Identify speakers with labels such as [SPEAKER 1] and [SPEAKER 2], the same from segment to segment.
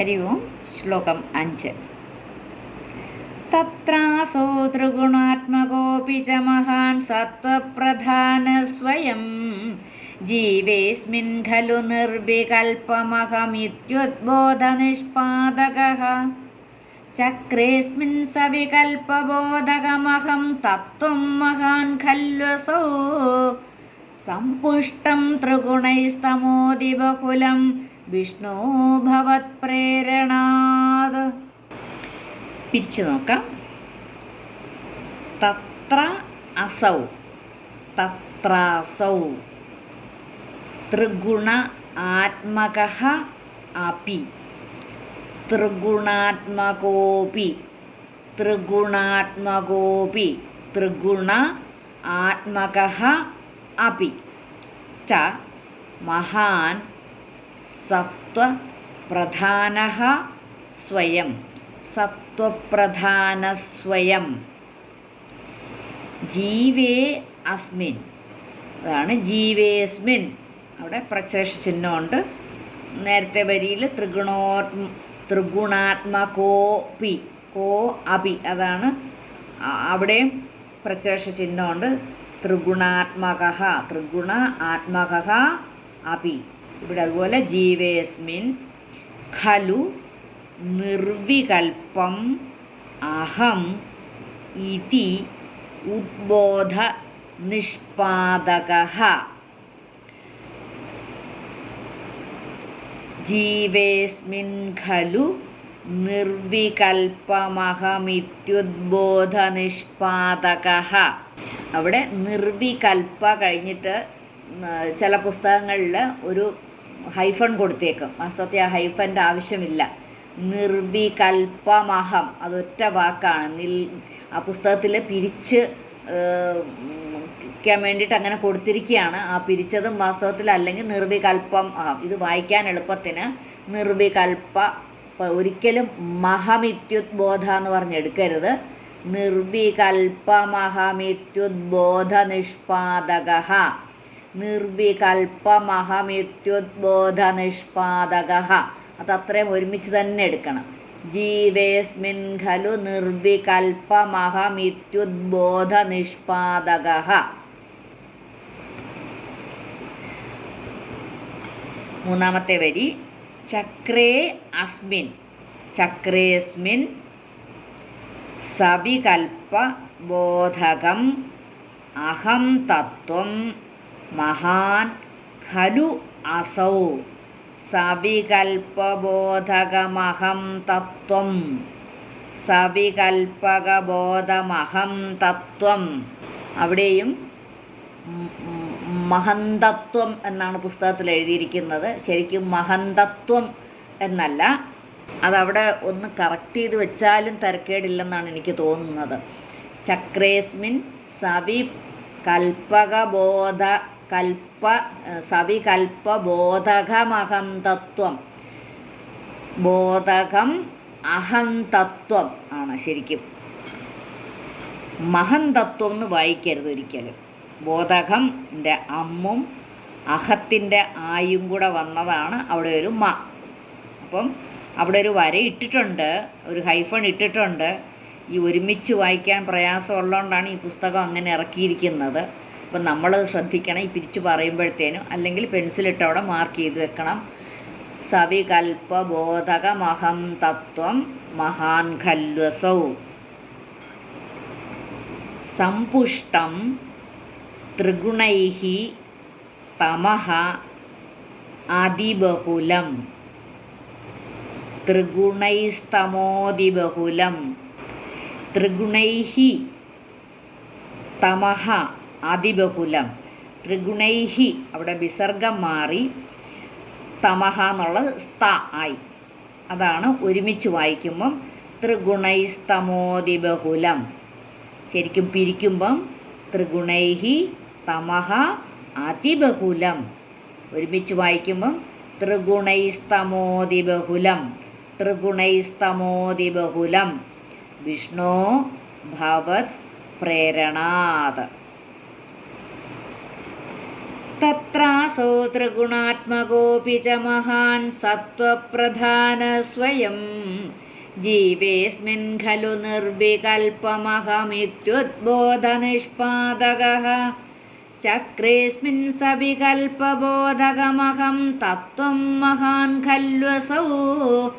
[SPEAKER 1] ഹരി ഓം ശ്ലോകം അഞ്ച്. തത്രാസോ ത്രിഗുണാത്മകോപി ച മഹാൻ സത്വപ്രധാന സ്വയം. ജീവേസ്മിൻ ഖലു നിർവികൽപ്പമഹമിത്യുദ്ബോധനിഷ്പാദകः. ചക്രേസ്മിൻ സവികൽപ്പബോധകമഹം തത്വം മഹാൻ ഖല്വസോ. സമ്പുഷ്ടം ത്രിഗുണൈസ്തമോതി ബഹുലം വിഷ്ണോ ഭവത്പ്രേരണാത് പിരിച്ചു നോക്കാം. തത്ര അസൗ. തത്രാസൗ ത്രിഗുണ ആത്മക അപി. ത്രിഗുണാത്മകോപി. ത്രിഗുണാത്മകോപി. ത്രിഗുണ ആത്മക അപി. ച മഹാൻ സത്വപ്രധാന സ്വയം. സത്വപ്രധാന സ്വയം ജീവേ അസ്മിൻ. അതാണ് ജീവേസ്മിൻ. അവിടെ പ്രത്യക്ഷ ചിഹ്നമുണ്ട് നേരത്തെ വരിയിൽ ത്രിഗുണോത്മ ത്രിഗുണാത്മകോ പി കോ അപി അതാണ് അവിടെയും പ്രത്യക്ഷ ചിഹ്നമുണ്ട് ത്രിഗുണാത്മക. ത്രിഗുണ ആത്മക അപി ഇവിടെ അതുപോലെ ജീവേസ്മിൻ ഖലു നിർവികൽപ്പം അഹം ഇതി ഉദ്ബോധ നിഷ്പാദക. ജീവേസ്മിൻ ഖലു നിർവികൽപ്പമഹമിത്യുദ്ബോധ നിഷ്പാദക. അവിടെ നിർവികൽപ്പ കഴിഞ്ഞിട്ട് ചില പുസ്തകങ്ങളിൽ ഒരു ഹൈഫൺ കൊടുത്തേക്കും. വാസ്തവത്തിൽ ആ ഹൈഫന്റെ ആവശ്യമില്ല. നിർവികൽപ്പമഹം. അതൊറ്റ വാക്കാണ്. നിൽ ആ പുസ്തകത്തിൽ പിരിച്ച് ക്കാൻ വേണ്ടിയിട്ട് അങ്ങനെ കൊടുത്തിരിക്കുകയാണ് ആ പിരിച്ചതും വാസ്തവത്തിൽ അല്ലെങ്കിൽ നിർവികൽപ്പം അഹം ഇത് വായിക്കാൻ എളുപ്പത്തിന് നിർവികൽപ്പ ഒരിക്കലും മഹമിത്യുദ്ബോധ എന്ന് പറഞ്ഞെടുക്കരുത് നിർവികൽപ്പമഹമിത്യുദ്ബോധ നിഷ്പാദക നിർവികൽപ്പമഹമിത്യുദ്ബോധ അതത്രയും ഒരുമിച്ച് തന്നെ എടുക്കണം. ജീവേസ്മിൻ ഖലു നിർവികൽപ്പമഹമിത്യുദ്ബോധനിഷ്പാദക. മൂന്നാമത്തെ വരി. ചക്രേ അസ്മിൻ. ചക്രേസ്മിൻ സവികൽപ്പ ബോധകം അഹം തത്വം മഹാൻ ഖലു അസൗ സവികൽപ്പബോധകമഹം തത്വം. സവികൽപ്പകബോധമഹം തത്വം. അവിടെയും മഹന്തത്വം എന്നാണ് പുസ്തകത്തിൽ എഴുതിയിരിക്കുന്നത്. ശരിക്കും മഹന്തത്വം എന്നല്ല. അതവിടെ ഒന്ന് കറക്റ്റ് ചെയ്ത് വെച്ചാലും തരക്കേടില്ലെന്നാണ് എനിക്ക് തോന്നുന്നത്. ചക്രേസ്മിൻ സവി കൽപ്പകബോധ കൽപ്പ സവികൽപ്പബോധകമഹം തത്വം. ബോധകം അഹം തത്വം ആണ് ശരിക്കും. മഹന്തത്വം എന്ന് വായിക്കരുത് ഒരിക്കലും. ബോധകന്റെ അമ്മും അഹത്തിന്റെ ആയും കൂടെ വന്നതാണ് അവിടെ ഒരു മ. അപ്പം അവിടെ ഒരു വര ഇട്ടിട്ടുണ്ട് ഒരു ഹൈഫൺ ഇട്ടിട്ടുണ്ട്. ഈ ഒരുമിച്ച് വായിക്കാൻ പ്രയാസമുള്ളതുകൊണ്ടാണ് ഈ പുസ്തകം അങ്ങനെ ഇറക്കിയിരിക്കുന്നത്. അപ്പം നമ്മൾ ശ്രദ്ധിക്കണം. ഈ പിരിച്ചു പറയുമ്പോഴത്തേനും അല്ലെങ്കിൽ പെൻസിലിട്ട് അവിടെ മാർക്ക് ചെയ്ത് വെക്കണം. സവികൽപ്പബോധകമഹം തത്വം മഹാൻ ഖല്വസൗ സമ്പുഷ്ടം ത്രിഗുണൈഹി തമഹ അതിബഹുലം. ത്രിഗുണൈസ്തമോതിബഹുലം. ത്രിഗുണൈഹി തമഃ അതിബഹുലം. ത്രിഗുണൈഹി അവിടെ വിസർഗം മാറി തമഹ എന്നുള്ളത് സ്ത ആയി. അതാണ് ഒരുമിച്ച് വായിക്കുമ്പം ത്രിഗുണൈസ്തമോതിബഹുലം. ശരിക്കും പിരിക്കുമ്പം ത്രിഗുണൈഹി തമഹ അതിബഹുലം. ഒരുമിച്ച് വായിക്കുമ്പം ത്രിഗുണൈസ്തമോതിബഹുലം. ത്രിഗുണൈസ്തമോതിബഹുലം. വിഷ്ണോ ഭവത് പ്രേരണാത്. तत्रासौ त्रिगुणात्मकोऽपि च महान् सत्त्वप्रधानस्वयं जीवेऽस्मिन् खलु निर्विकल्पमहमित्युद्बोधनिष्पादकः। चक्रेऽस्मिन् सविकल्पबोधकमहं तत्त्वं महान् खल्वसौ।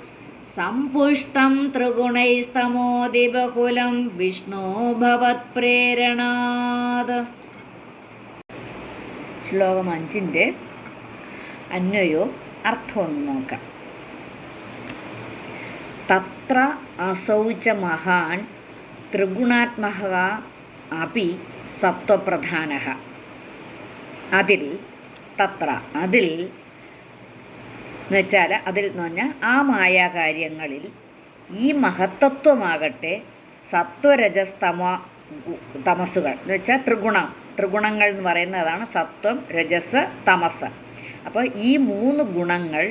[SPEAKER 1] सम्पुष्टं त्रिगुणैस्तमोदिबहुलं विष्णो भवत्प्रेरणात्। ശ്ലോകം അഞ്ചിന്റെ അന്വയോ അർത്ഥമൊന്ന് നോക്കാം. തത്ര അസൗച മഹാൻ ത്രിഗുണാത്മക അപി സത്വപ്രധാന അതിൽ തത്ര അതിൽ എന്ന് വെച്ചാൽ അതിൽ എന്ന് പറഞ്ഞാൽ ആ മായാകാര്യങ്ങളിൽ ഈ മഹത്തത്വമാകട്ടെ സത്വരജസ്തമ തമസുകൾ എന്ന് വെച്ചാൽ ത്രിഗുണം. ത്രിഗുണങ്ങൾ എന്ന് പറയുന്നതാണ് സത്വം രജസ് തമസ്. അപ്പോൾ ഈ മൂന്ന് ഗുണങ്ങൾ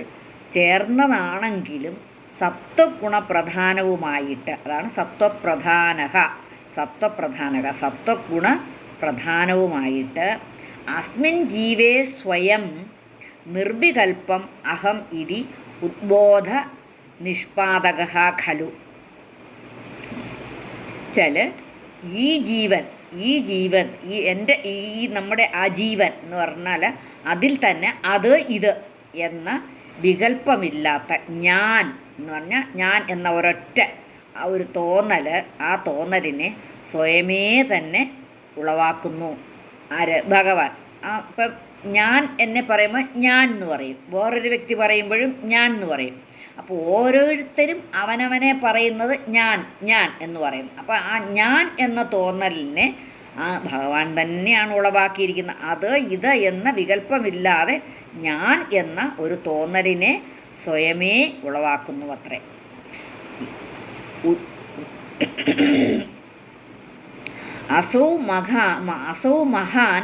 [SPEAKER 1] ചേർന്നതാണെങ്കിലും സത്വഗുണപ്രധാനവുമായിട്ട് അതാണ് സത്വപ്രധാനക സത്വപ്രധാനക സത്വഗുണ പ്രധാനവുമായിട്ട് അസ്മിൻ ജീവേ സ്വയം നിർവികൽപ്പം അഹം ഇതി ഉദ്ബോധ നിഷ്പാദക ഖലു. വെച്ചാൽ ഈ ജീവൻ ഈ ജീവൻ ഈ എന്റെ ഈ നമ്മുടെ ആ ജീവൻ എന്ന് പറഞ്ഞാൽ അതിൽ തന്നെ അത് ഇത് എന്ന വികല്പമില്ലാത്ത ഞാൻ എന്ന് പറഞ്ഞാൽ ഞാൻ എന്ന ഒരൊറ്റ ആ ഒരു തോന്നൽ ആ തോന്നലിനെ സ്വയമേ തന്നെ ഉളവാക്കുന്നു. ആര്? ഭഗവാൻ. ആ ഇപ്പം ഞാൻ എന്നെ പറയുമ്പോൾ ഞാൻ എന്ന് പറയും. വേറൊരു വ്യക്തി പറയുമ്പോഴും ഞാൻ എന്ന് പറയും. അപ്പോൾ ഓരോരുത്തരും അവനവനെ പറയുന്നത് ഞാൻ ഞാൻ എന്ന് പറയുന്നു. അപ്പോൾ ആ ഞാൻ എന്ന തോന്നലിനെ ആ ഭഗവാൻ തന്നെയാണ് ഉളവാക്കിയിരിക്കുന്നത്. അത് ഇത് എന്ന വികല്പമില്ലാതെ ഞാൻ എന്ന ഒരു തോന്നലിനെ സ്വയമേ ഉളവാക്കുന്നു അത്രേ അസൗ മഹാ അസൗ മഹാൻ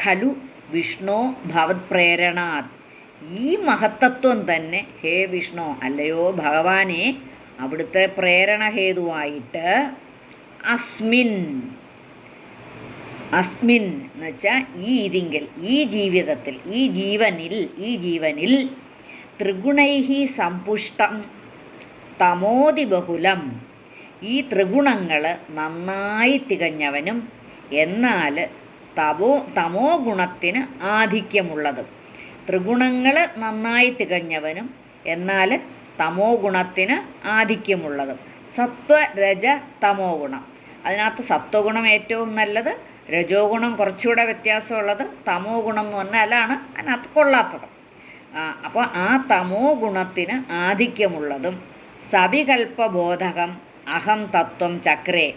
[SPEAKER 1] ഖലു വിഷ്ണോ ഭവത് ഭവത്പ്രേരണാത് ഈ മഹത്തത്വം തന്നെ ഹേ വിഷ്ണു അല്ലയോ ഭഗവാനെ അവിടുത്തെ പ്രേരണ ഹേതുവായിട്ട് അസ്മിൻ അസ്മിൻ എന്ന് വെച്ചാൽ ഈ ഇതിങ്കിൽ ഈ ജീവിതത്തിൽ ഈ ജീവനിൽ ഈ ജീവനിൽ ത്രിഗുണൈഹി സമ്പുഷ്ടം തമോതി ബഹുലം. ഈ ത്രിഗുണങ്ങൾ നന്നായി തികഞ്ഞവനും എന്നാൽ തമോ തമോ ഗുണത്തിന് ആധിക്യമുള്ളതും. ത്രിഗുണങ്ങൾ നന്നായി തികഞ്ഞവനും എന്നാൽ തമോ ഗുണത്തിന് ആധിക്യമുള്ളതും. സത്വ രജ തമോ ഗുണം. അതിനകത്ത് സത്വഗുണം ഏറ്റവും നല്ലത് രജോ ഗുണം കുറച്ചുകൂടെ വ്യത്യാസമുള്ളത് തമോ ഗുണം എന്ന് പറഞ്ഞാലാണ് അതിനകത്ത് കൊള്ളാത്തത്. അപ്പോൾ ആ തമോ ഗുണത്തിന് ആധിക്യമുള്ളതും സവികൽപ്പബോധകം അഹം തത്വം ചക്രേ.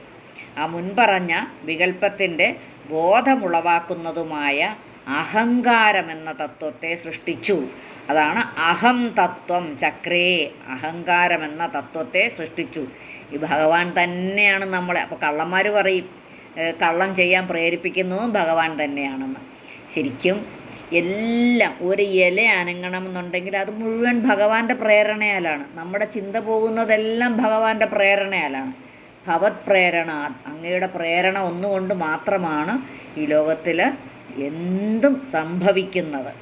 [SPEAKER 1] ആ മുൻപറഞ്ഞ വികൽപ്പത്തിന്റെ ബോധമുളവാക്കുന്നതുമായ അഹങ്കാരം എന്ന തത്വത്തെ സൃഷ്ടിച്ചു. അതാണ് അഹം തത്വം ചക്രേ അഹങ്കാരം എന്ന തത്വത്തെ സൃഷ്ടിച്ചു. ഈ ഭഗവാൻ തന്നെയാണ് നമ്മളെ അപ്പോൾ കള്ളന്മാർ പറയും കള്ളം ചെയ്യാൻ പ്രേരിപ്പിക്കുന്നതും ഭഗവാൻ തന്നെയാണെന്ന്. ശരിക്കും എല്ലാം ഒരു ഇല അനങ്ങണമെന്നുണ്ടെങ്കിൽ അത് മുഴുവൻ ഭഗവാന്റെ പ്രേരണയാലാണ്. നമ്മുടെ ചിന്ത പോകുന്നതെല്ലാം ഭഗവാന്റെ പ്രേരണയാലാണ്. ഭവത് പ്രേരണ അങ്ങയുടെ പ്രേരണ ഒന്നുകൊണ്ട് മാത്രമാണ് ഈ ലോകത്തിൽ എന്തും സംഭവിക്കുന്നത്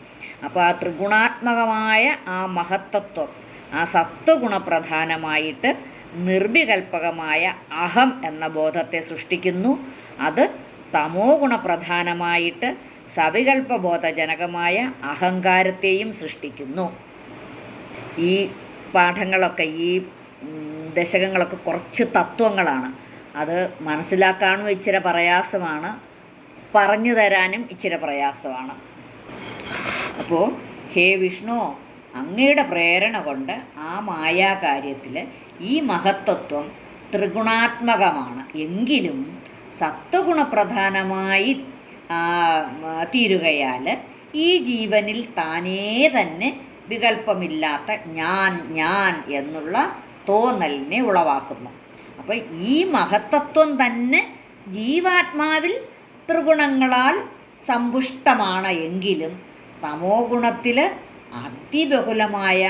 [SPEAKER 1] അപ്പോൾ ആ ത്രിഗുണാത്മകമായ ആ മഹത്തത്വം ആ സത്വഗുണപ്രധാനമായിട്ട് നിർവികൽപകമായ അഹം എന്ന ബോധത്തെ സൃഷ്ടിക്കുന്നു. അത് തമോ ഗുണപ്രധാനമായിട്ട് സവികൽപ്പബോധജനകമായ അഹങ്കാരത്തെയും സൃഷ്ടിക്കുന്നു. ഈ പാഠങ്ങളൊക്കെ ഈ ദശകങ്ങളൊക്കെ കുറച്ച് തത്വങ്ങളാണ്. അത് മനസ്സിലാക്കാനും ഇച്ചിരി പ്രയാസമാണ്. പറഞ്ഞു തരാനും ഇച്ചിരി പ്രയാസമാണ്. അപ്പോൾ ഹേ വിഷ്ണു അങ്ങയുടെ പ്രേരണ കൊണ്ട് ആ മായാകാര്യത്തിൽ ഈ മഹത്തത്വം ത്രിഗുണാത്മകമാണ്. എങ്കിലും സത്വഗുണപ്രധാനമായി തീരുകയാൽ ഈ ജീവനിൽ താനേ തന്നെ വികല്പമില്ലാത്ത ഞാൻ ഞാൻ എന്നുള്ള തോന്നലിനെ ഉളവാക്കുന്നു. അപ്പോൾ ഈ മഹത്തത്വം തന്നെ ജീവാത്മാവിൽ ത്രിഗുണങ്ങളാൽ സമ്പുഷ്ടമാണ് എങ്കിലും തമോ ഗുണത്തിൽ അതിബഹുലമായ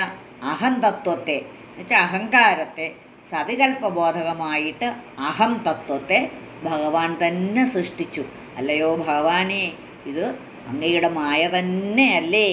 [SPEAKER 1] അഹംതത്വത്തെ എന്നുവെച്ചാൽ അഹങ്കാരത്തെ സവികൽപ്പബോധകമായിട്ട് അഹം തത്വത്തെ ഭഗവാൻ തന്നെ സൃഷ്ടിച്ചു. അല്ലയോ ഭഗവാനെ ഇത് അങ്ങയുടെ മായ തന്നെയല്ലേ?